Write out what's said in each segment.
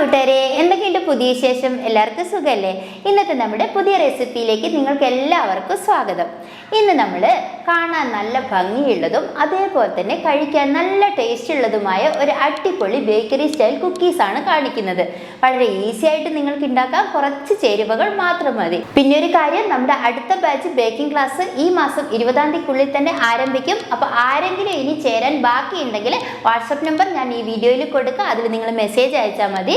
കൂട്ടുകാരെ എന്തൊക്കെയുണ്ട് പുതിയ വിശേഷം? എല്ലാവർക്കും സുഖമല്ലേ ഇന്നത്തെ നമ്മുടെ പുതിയ റെസിപ്പിയിലേക്ക് നിങ്ങൾക്ക് എല്ലാവർക്കും സ്വാഗതം. ഇന്ന് നമ്മൾ കാണാൻ നല്ല ഭംഗിയുള്ളതും അതേപോലെ തന്നെ കഴിക്കാൻ നല്ല ടേസ്റ്റ് ഉള്ളതുമായ ഒരു അടിപൊളി ബേക്കറി സ്റ്റൈൽ കുക്കീസാണ് കാണിക്കുന്നത്. വളരെ ഈസി ആയിട്ട് നിങ്ങൾക്ക് ഉണ്ടാക്കാൻ കുറച്ച് ചേരുവകൾ മാത്രം മതി. പിന്നെ ഒരു കാര്യം നമ്മുടെ അടുത്ത ബാച്ച് ബേക്കിംഗ് ക്ലാസ് ഈ മാസം ഇരുപതാം തീയതിക്കുള്ളിൽ തന്നെ ആരംഭിക്കും. അപ്പോൾ ആരെങ്കിലും ഇനി ചേരാൻ ബാക്കിയുണ്ടെങ്കിൽ വാട്സപ്പ് നമ്പർ ഞാൻ ഈ വീഡിയോയിൽ കൊടുക്കുക അതിൽ നിങ്ങൾ മെസ്സേജ് അയച്ചാൽ മതി.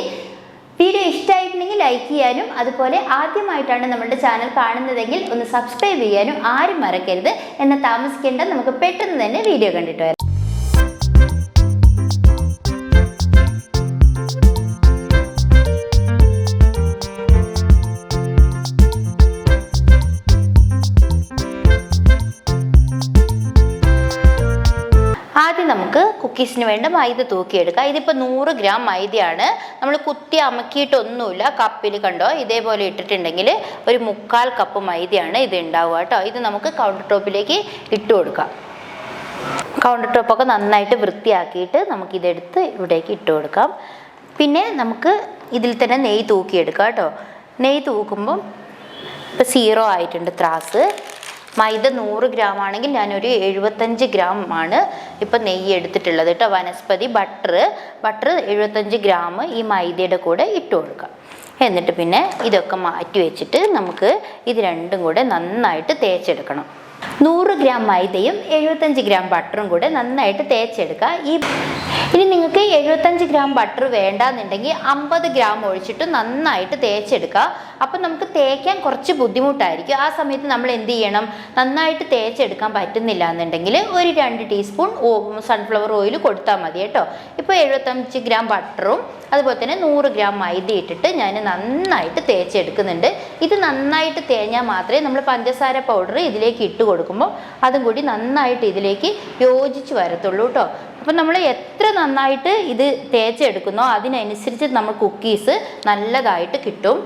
വീഡിയോ ഇഷ്ടമായിട്ടുണ്ടെങ്കിൽ ലൈക്ക് ചെയ്യാനും അതുപോലെ ആദ്യമായിട്ടാണ് നമ്മുടെ ചാനൽ കാണുന്നതെങ്കിൽ ഒന്ന് സബ്സ്ക്രൈബ് ചെയ്യാനും ആരും മറക്കരുത്. എന്നെ താമസിക്കേണ്ട നമുക്ക് പെട്ടെന്ന് തന്നെ വീഡിയോ കണ്ടിട്ട് വരാം. കുക്കീസിന് വേണ്ട മൈദ തൂക്കിയെടുക്കുക. ഇതിപ്പോൾ നൂറ് ഗ്രാം മൈദയാണ്. നമ്മൾ കുത്തി അമക്കിയിട്ടൊന്നുമില്ല കപ്പിൽ കണ്ടോ? ഇതേപോലെ ഇട്ടിട്ടുണ്ടെങ്കിൽ ഒരു മുക്കാൽ കപ്പ് മൈദയാണ് ഇത് ഉണ്ടാവുക കേട്ടോ. ഇത് നമുക്ക് കൗണ്ടർ ടോപ്പിലേക്ക് ഇട്ട് കൊടുക്കാം. കൗണ്ടർ ടോപ്പൊക്കെ നന്നായിട്ട് വൃത്തിയാക്കിയിട്ട് നമുക്കിതെടുത്ത് ഇവിടേക്ക് ഇട്ട് കൊടുക്കാം. പിന്നെ നമുക്ക് ഇതിൽ തന്നെ നെയ്യ് തൂക്കിയെടുക്കാം കേട്ടോ. നെയ്യ് തൂക്കുമ്പം ഇപ്പോൾ സീറോ ആയിട്ടുണ്ട് ത്രാസ്. മൈദ നൂറ് ഗ്രാം ആണെങ്കിൽ ഞാനൊരു എഴുപത്തഞ്ച് ഗ്രാം ആണ് ഇപ്പം നെയ്യ് എടുത്തിട്ടുള്ളത് കേട്ടോ. വനസ്പതി ബട്ടർ ബട്ടർ എഴുപത്തഞ്ച് ഗ്രാം ഈ മൈദയുടെ കൂടെ ഇട്ട് കൊടുക്കാം. എന്നിട്ട് പിന്നെ ഇതൊക്കെ മാറ്റി വെച്ചിട്ട് നമുക്ക് ഇത് രണ്ടും കൂടെ നന്നായിട്ട് തേച്ചെടുക്കണം. നൂറ് ഗ്രാം മൈദയും എഴുപത്തഞ്ച് ഗ്രാം ബട്ടറും കൂടെ നന്നായിട്ട് തേച്ചെടുക്കുക. ഈ ഇനി നിങ്ങൾക്ക് എഴുപത്തഞ്ച് ഗ്രാം ബട്ടർ വേണ്ടാന്നുണ്ടെങ്കിൽ അമ്പത് ഗ്രാം ഒഴിച്ചിട്ട് നന്നായിട്ട് തേച്ചെടുക്കുക. അപ്പം നമുക്ക് തേക്കാൻ കുറച്ച് ബുദ്ധിമുട്ടായിരിക്കും. ആ സമയത്ത് നമ്മൾ എന്ത് ചെയ്യണം? നന്നായിട്ട് തേച്ചെടുക്കാൻ പറ്റുന്നില്ല എന്നുണ്ടെങ്കിൽ ഒരു രണ്ട് ടീസ്പൂൺ സൺഫ്ലവർ ഓയിൽ കൊടുത്താൽ മതി കേട്ടോ. ഇപ്പോൾ എഴുപത്തഞ്ച് ഗ്രാം ബട്ടറും അതുപോലെ തന്നെ നൂറ് ഗ്രാം മൈദ ഇട്ടിട്ട് ഞാൻ നന്നായിട്ട് തേച്ചെടുക്കുന്നുണ്ട്. ഇത് നന്നായിട്ട് തേഞ്ഞാൽ മാത്രമേ നമ്മൾ പഞ്ചസാര പൗഡർ ഇതിലേക്ക് ഇട്ട് കൊടുക്കുമ്പോൾ അതും കൂടി നന്നായിട്ട് ഇതിലേക്ക് യോജിച്ച് വരത്തുള്ളൂ കേട്ടോ. അപ്പം നമ്മൾ എത്ര നന്നായിട്ട് ഇത് തേച്ചെടുക്കുന്നോ അതിനനുസരിച്ച് നമ്മൾ കുക്കീസ് നല്ലതായിട്ട് കിട്ടും.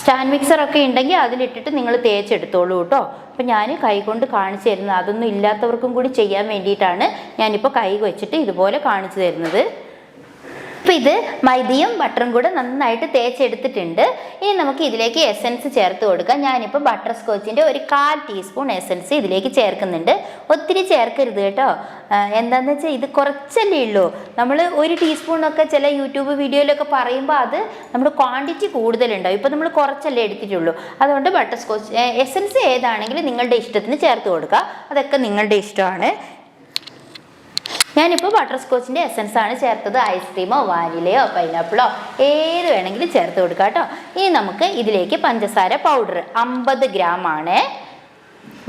സ്റ്റാൻഡ് മിക്സറൊക്കെ ഉണ്ടെങ്കിൽ അതിലിട്ടിട്ട് നിങ്ങൾ തേച്ചെടുത്തോളൂ കേട്ടോ. അപ്പം ഞാൻ കൈ കൊണ്ട് കാണിച്ചു തരുന്നത്. അതൊന്നും ഇല്ലാത്തവർക്കും കൂടി ചെയ്യാൻ വേണ്ടിയിട്ടാണ് ഞാനിപ്പോൾ കൈ വെച്ചിട്ട് ഇതുപോലെ കാണിച്ചു തരുന്നത്. അപ്പോൾ ഇത് മൈദയും ബട്ടറും കൂടെ നന്നായിട്ട് തേച്ചെടുത്തിട്ടുണ്ട്. ഇനി നമുക്ക് ഇതിലേക്ക് എസൻസ് ചേർത്ത് കൊടുക്കാം. ഞാനിപ്പോൾ ബട്ടർ സ്കോച്ചിന്റെ ഒരു കാൽ ടീസ്പൂൺ എസൻസ് ഇതിലേക്ക് ചേർക്കുന്നുണ്ട്. ഒത്തിരി ചേർക്കരുത് കേട്ടോ. എന്താണെന്ന് വെച്ചാൽ ഇത് കുറച്ചല്ലേ ഉള്ളൂ. നമ്മൾ ഒരു ടീസ്പൂണൊക്കെ ചില യൂട്യൂബ് വീഡിയോയിലൊക്കെ പറയുമ്പോൾ അത് നമ്മുടെ ക്വാണ്ടിറ്റി കൂടുതലുണ്ടാവും. ഇപ്പോൾ നമ്മൾ കുറച്ചല്ലേ എടുത്തിട്ടുള്ളൂ. അതുകൊണ്ട് ബട്ടർ സ്കോച്ച് എസൻസ് ഏതാണെങ്കിലും നിങ്ങളുടെ ഇഷ്ടത്തിന് ചേർത്ത് കൊടുക്കുക അതൊക്കെ നിങ്ങളുടെ ഇഷ്ടമാണ്. ഞാനിപ്പോൾ ബട്ടർ സ്കോച്ചിന്റെ എസൻസ് ആണ് ചേർത്തത്. ഐസ്ക്രീമോ വാനിലയോ പൈനാപ്പിളോ ഏത് വേണമെങ്കിലും ചേർത്ത് കൊടുക്കാം കേട്ടോ. ഇനി നമുക്ക് ഇതിലേക്ക് പഞ്ചസാര പൗഡർ അമ്പത് ഗ്രാം ആണ്.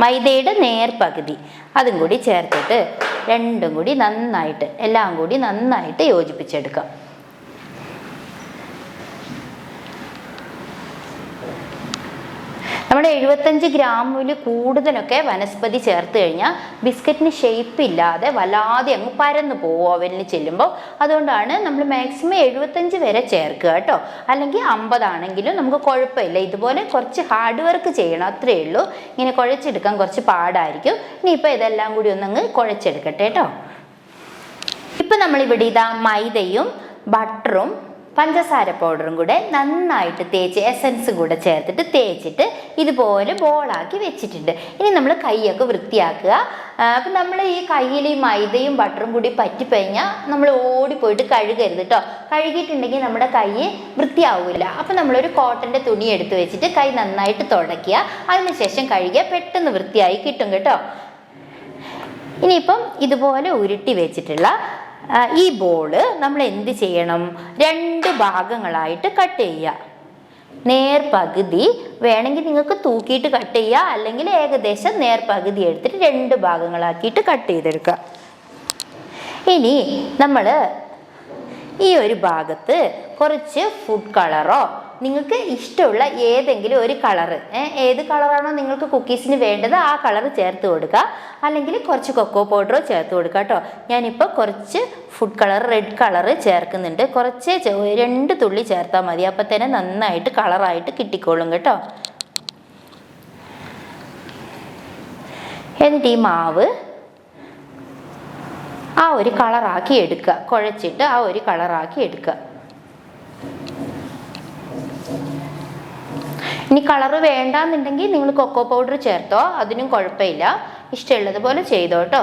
മൈദയുടെ നേർപകുതി. അതും കൂടി ചേർത്തിട്ട് രണ്ടും കൂടി നന്നായിട്ട് എല്ലാം കൂടി നന്നായിട്ട് യോജിപ്പിച്ചെടുക്കാം. നമ്മുടെ എഴുപത്തഞ്ച് ഗ്രാമിൽ കൂടുതലൊക്കെ വനസ്പതി ചേർത്ത് കഴിഞ്ഞാൽ ബിസ്ക്കറ്റിന് ഷേപ്പ് ഇല്ലാതെ വല്ലാതെ അങ്ങ് പരന്നു പോകും അവനിൽ ചെല്ലുമ്പോൾ അതുകൊണ്ടാണ് നമ്മൾ മാക്സിമം എഴുപത്തഞ്ച് വരെ ചേർക്കുക കേട്ടോ. അല്ലെങ്കിൽ അമ്പതാണെങ്കിലും നമുക്ക് കുഴപ്പമില്ല. ഇതുപോലെ കുറച്ച് ഹാർഡ് വർക്ക് ചെയ്യണം അത്രയേ ഉള്ളൂ. ഇങ്ങനെ കുഴച്ചെടുക്കാൻ കുറച്ച് പാടായിരിക്കും. ഇനി ഇനിയിപ്പോൾ ഇതെല്ലാം കൂടി ഒന്നങ്ങ് കുഴച്ചെടുക്കട്ടെ കേട്ടോ. ഇപ്പം നമ്മളിവിടെ ഇതാ മൈദയും ബട്ടറും പഞ്ചസാര പൗഡറും കൂടെ നന്നായിട്ട് തേച്ച് എസൻസ് കൂടെ ചേർത്തിട്ട് തേച്ചിട്ട് ഇതുപോലെ ബോളാക്കി വെച്ചിട്ടുണ്ട്. ഇനി നമ്മൾ കൈയൊക്കെ വൃത്തിയാക്കുക. അപ്പം നമ്മൾ ഈ കയ്യിൽ ഈ മൈദയും ബട്ടറും കൂടി പറ്റിക്കഴിഞ്ഞാൽ നമ്മൾ ഓടിപ്പോയിട്ട് കഴുകരുത് കേട്ടോ കഴുകിയിട്ടുണ്ടെങ്കിൽ നമ്മുടെ കൈ വൃത്തിയാവില്ല അപ്പം നമ്മളൊരു കോട്ടന്റെ തുണി എടുത്ത് വെച്ചിട്ട് കൈ നന്നായിട്ട് തുടയ്ക്കുക. അതിനുശേഷം കഴുകിയാൽ പെട്ടെന്ന് വൃത്തിയായി കിട്ടും കേട്ടോ. ഇനിയിപ്പം ഇതുപോലെ ഉരുട്ടി വെച്ചിട്ടുള്ള ഈ ബോൾ നമ്മൾ എന്ത് ചെയ്യണം? രണ്ട് ഭാഗങ്ങളായിട്ട് കട്ട് ചെയ്യുക. നേർപകുതി വേണമെങ്കിൽ നിങ്ങൾക്ക് തൂക്കിയിട്ട് കട്ട് ചെയ്യുക. അല്ലെങ്കിൽ ഏകദേശം നേർപകുതി എടുത്തിട്ട് രണ്ട് ഭാഗങ്ങളാക്കിയിട്ട് കട്ട് ചെയ്തെടുക്കുക. ഇനി നമ്മൾ ഈ ഒരു ഭാഗത്ത് കുറച്ച് ഫുഡ് കളറോ നിങ്ങൾക്ക് ഇഷ്ടമുള്ള ഏതെങ്കിലും ഒരു കളറ് ഏത് കളറാണോ നിങ്ങൾക്ക് കുക്കീസിന് വേണ്ടത് ആ കളർ ചേർത്ത് കൊടുക്കുക. അല്ലെങ്കിൽ കുറച്ച് കൊക്കോ പൗഡറോ ചേർത്ത് കൊടുക്കുക കേട്ടോ. ഞാനിപ്പോൾ കുറച്ച് ഫുഡ് കളർ റെഡ് കളർ ചേർക്കുന്നുണ്ട്. കുറച്ച് രണ്ട് തുള്ളി ചേർത്താൽ മതി. അപ്പോൾ തന്നെ നന്നായിട്ട് കളറായിട്ട് കിട്ടിക്കോളും കേട്ടോ. എന്നിട്ട് ഈ മാവ് ആ ഒരു കളറാക്കി എടുക്കുക. കുഴച്ചിട്ട് ആ ഒരു കളറാക്കി എടുക്കുക. ഇനി കളറ് വേണ്ടാന്നുണ്ടെങ്കിൽ നിങ്ങൾ കൊക്കോ പൗഡർ ചേർത്തോ അതിനും കുഴപ്പമില്ല. ഇഷ്ടമുള്ളതുപോലെ ചെയ്തോ കേട്ടോ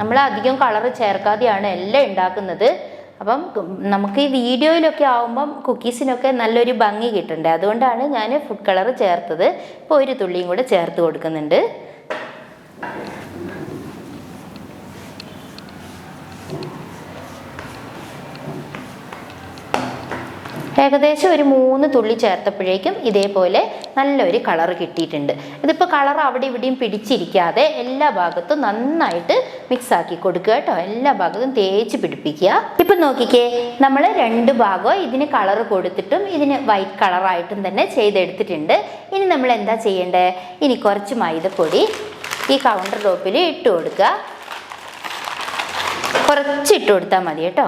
നമ്മൾ അധികം കളറ് ചേർക്കാതെയാണ് എല്ലാം ഉണ്ടാക്കുന്നത്. അപ്പം നമുക്ക് ഈ വീഡിയോയിലൊക്കെ ആവുമ്പം കുക്കീസിനൊക്കെ നല്ലൊരു ഭംഗി കിട്ടണ്ടേ? അതുകൊണ്ടാണ് ഞാൻ ഫുഡ് കളർ ചേർത്തത്. ഇപ്പോൾ ഒരു തുള്ളിയും കൂടെ ചേർത്ത് കൊടുക്കുന്നുണ്ട്. ഏകദേശം ഒരു മൂന്ന് തുള്ളി ചേർത്തപ്പോഴേക്കും ഇതേപോലെ നല്ലൊരു കളർ കിട്ടിയിട്ടുണ്ട്. ഇതിപ്പോൾ കളർ അവിടെ ഇവിടെയും പിടിച്ചിരിക്കാതെ എല്ലാ ഭാഗത്തും നന്നായിട്ട് മിക്സ് ആക്കി കൊടുക്കുക കേട്ടോ. എല്ലാ ഭാഗത്തും തേച്ച് പിടിപ്പിക്കുക. ഇപ്പം നോക്കിക്കേ നമ്മൾ രണ്ട് ഭാഗവും ഇതിന് കളർ കൊടുത്തിട്ടും ഇതിന് വൈറ്റ് കളറായിട്ടും തന്നെ ചെയ്തെടുത്തിട്ടുണ്ട്. ഇനി നമ്മൾ എന്താ ചെയ്യേണ്ടത് ഇനി കുറച്ച് മൈദപ്പൊടി ഈ കൗണ്ടർ ടോപ്പിൽ ഇട്ട് കൊടുക്കുക കുറച്ച് ഇട്ട് കൊടുത്താൽ മതി കേട്ടോ.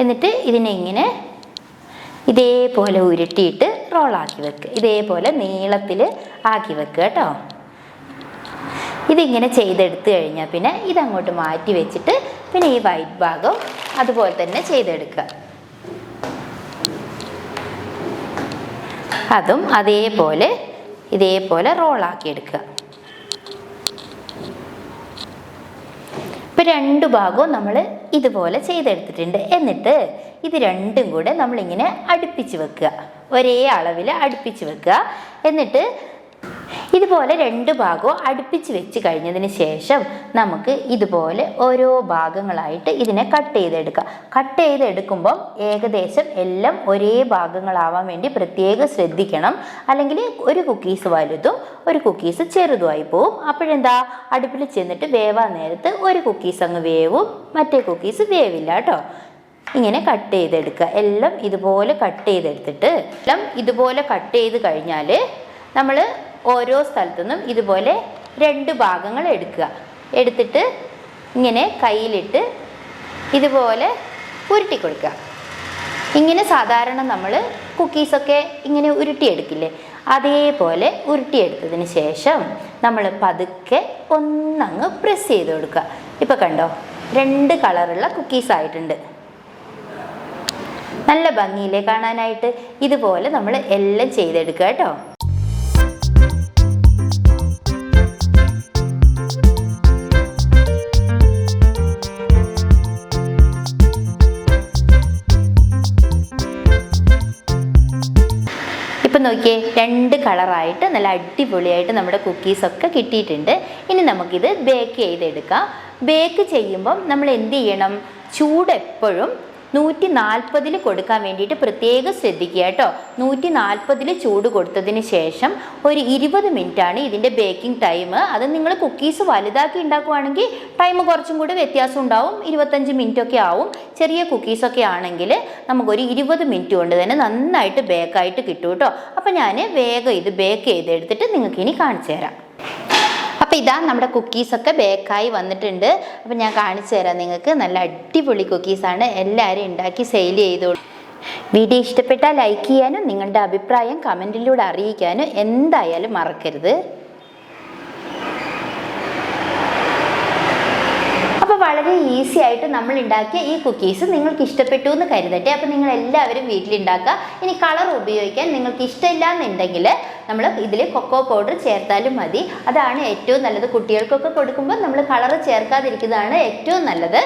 എന്നിട്ട് ഇതിനെങ്ങനെ ഇതേപോലെ ഉരുട്ടിയിട്ട് റോളാക്കി വെക്കുക ഇതേപോലെ നീളത്തിൽ ആക്കി വെക്കുക കേട്ടോ. ഇതിങ്ങനെ ചെയ്തെടുത്ത് കഴിഞ്ഞാൽ പിന്നെ ഇതങ്ങോട്ട് മാറ്റി വെച്ചിട്ട് പിന്നെ ഈ വൈറ്റ് ഭാഗം അതുപോലെ തന്നെ ചെയ്തെടുക്കുക. അതും അതേപോലെ ഇതേപോലെ റോളാക്കി എടുക്കുക. ഇപ്പം രണ്ട് ഭാഗവും നമ്മൾ ഇതുപോലെ ചെയ്തെടുത്തിട്ടുണ്ട്. എന്നിട്ട് ഇത് രണ്ടും കൂടെ നമ്മളിങ്ങനെ അടുപ്പിച്ച് വെക്കുക. ഒരേ അളവിൽ അടുപ്പിച്ച് വെക്കുക. എന്നിട്ട് ഇതുപോലെ രണ്ട് ഭാഗവും അടുപ്പിച്ച് വെച്ച് കഴിഞ്ഞതിന് ശേഷം നമുക്ക് ഇതുപോലെ ഓരോ ഭാഗങ്ങളായിട്ട് ഇതിനെ കട്ട് ചെയ്തെടുക്കാം. കട്ട് ചെയ്തെടുക്കുമ്പം ഏകദേശം എല്ലാം ഒരേ ഭാഗങ്ങളാവാൻ വേണ്ടി പ്രത്യേകം ശ്രദ്ധിക്കണം. അല്ലെങ്കിൽ ഒരു കുക്കീസ് വലുതും ഒരു കുക്കീസ് ചെറുതുമായി പോവും. അപ്പോഴെന്താ? അടുപ്പിൽ ചെന്നിട്ട് വേവാൻ നേരത്ത് ഒരു കുക്കീസ് അങ്ങ് വേവും. മറ്റേ കുക്കീസ് വേവില്ല കേട്ടോ. ഇങ്ങനെ കട്ട് ചെയ്തെടുക്കുക. എല്ലാം ഇതുപോലെ കട്ട് ചെയ്തെടുത്തിട്ട് എല്ലാം ഇതുപോലെ കട്ട് ചെയ്ത് കഴിഞ്ഞാൽ നമ്മൾ ഓരോ സ്ഥലത്തുനിന്നും ഇതുപോലെ രണ്ട് ഭാഗങ്ങൾ എടുക്കുക. എടുത്തിട്ട് ഇങ്ങനെ കയ്യിലിട്ട് ഇതുപോലെ ഉരുട്ടി കൊടുക്കുക. ഇങ്ങനെ സാധാരണ നമ്മൾ കുക്കീസൊക്കെ ഇങ്ങനെ ഉരുട്ടിയെടുക്കില്ലേ? അതേപോലെ ഉരുട്ടിയെടുത്തതിന് ശേഷം നമ്മൾ പതുക്കെ ഒന്നങ്ങ് പ്രസ് ചെയ്ത് കൊടുക്കുക. ഇപ്പം കണ്ടോ? രണ്ട് കളറുള്ള കുക്കീസ് ആയിട്ടുണ്ട്. നല്ല ഭംഗിയില്ലേ കാണാനായിട്ട്? ഇതുപോലെ നമ്മൾ എല്ലാം ചെയ്തെടുക്കുക കേട്ടോ. നോക്കിയേ രണ്ട് കളറായിട്ട് നല്ല അടിപൊളിയായിട്ട് നമ്മുടെ കുക്കീസൊക്കെ കിട്ടിയിട്ടുണ്ട്. ഇനി നമുക്കിത് ബേക്ക് ചെയ്തെടുക്കാം. ബേക്ക് ചെയ്യുമ്പം നമ്മൾ എന്ത് ചെയ്യണം? ചൂട് എപ്പോഴും നൂറ്റി നാൽപ്പതിൽ കൊടുക്കാൻ വേണ്ടിയിട്ട് പ്രത്യേകം ശ്രദ്ധിക്കുക കേട്ടോ. നൂറ്റി നാൽപ്പതിൽ ചൂട് കൊടുത്തതിന് ശേഷം ഒരു ഇരുപത് ആണ് ഇതിന്റെ ബേക്കിംഗ് ടൈം അത് നിങ്ങൾ കുക്കീസ് വലുതാക്കി ഉണ്ടാക്കുവാണെങ്കിൽ ടൈം കുറച്ചും കൂടി വ്യത്യാസം ഉണ്ടാവും. ഇരുപത്തഞ്ച് മിനിറ്റ് ഒക്കെ ആവും. ചെറിയ കുക്കീസൊക്കെ ആണെങ്കിൽ നമുക്കൊരു ഇരുപത് മിനിറ്റ് കൊണ്ട് തന്നെ നന്നായിട്ട് ബേക്കായിട്ട് കിട്ടും കേട്ടോ. അപ്പോൾ ഞാൻ വേഗം ഇത് ബേക്ക് ചെയ്തെടുത്തിട്ട് നിങ്ങൾക്ക് ഇനി കാണിച്ചു തരാം. അപ്പോൾ ഇതാ നമ്മുടെ കുക്കീസൊക്കെ ബേക്കായി വന്നിട്ടുണ്ട്. അപ്പോൾ ഞാൻ കാണിച്ചു തരാം നിങ്ങൾക്ക്. നല്ല അടിപൊളി കുക്കീസാണ് എല്ലാവരും ഉണ്ടാക്കി സെയിൽ ചെയ്തോളൂ. വീഡിയോ ഇഷ്ടപ്പെട്ടാൽ ലൈക്ക് ചെയ്യാനും നിങ്ങളുടെ അഭിപ്രായം കമന്റിലൂടെ അറിയിക്കാനും എന്തായാലും മറക്കരുത് അപ്പോൾ വളരെ ഈസി ആയിട്ട് നമ്മൾ ഉണ്ടാക്കിയ ഈ കുക്കീസ് നിങ്ങൾക്ക് ഇഷ്ടപ്പെട്ടു എന്ന് കരുതട്ടെ. അപ്പോൾ നിങ്ങൾ എല്ലാവരും വീട്ടിലുണ്ടാക്കുക. ഇനി കളർ ഉപയോഗിക്കാൻ നിങ്ങൾക്ക് ഇഷ്ടമില്ല എന്നുണ്ടെങ്കിൽ നമ്മൾ ഇതിൽ കൊക്കോ പൗഡർ ചേർത്താലും മതി. അതാണ് ഏറ്റവും നല്ലത്. കുട്ടികൾക്കൊക്കെ കൊടുക്കുമ്പോൾ നമ്മൾ കളർ ചേർക്കാതിരിക്കുന്നതാണ് ഏറ്റവും നല്ലത്.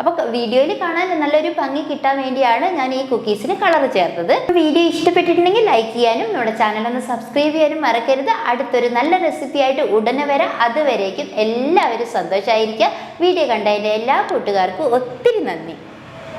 അപ്പോൾ വീഡിയോയിൽ കാണാൻ നല്ലൊരു ഭംഗി കിട്ടാൻ വേണ്ടിയാണ് ഞാൻ ഈ കുക്കീസിന് കളർ ചേർത്തത്. വീഡിയോ ഇഷ്ടപ്പെട്ടിട്ടുണ്ടെങ്കിൽ ലൈക്ക് ചെയ്യാനും നമ്മുടെ ചാനൽ ഒന്ന് സബ്സ്ക്രൈബ് ചെയ്യാനും മറക്കരുത്. അടുത്തൊരു നല്ല റെസിപ്പി ആയിട്ട് ഉടനെ വരാം. അതുവരേക്കും എല്ലാവരും സന്തോഷമായിരിക്കുക വീഡിയോ കണ്ടതിന്റെ എല്ലാ കൂട്ടുകാർക്കും ഒത്തിരി നന്ദി.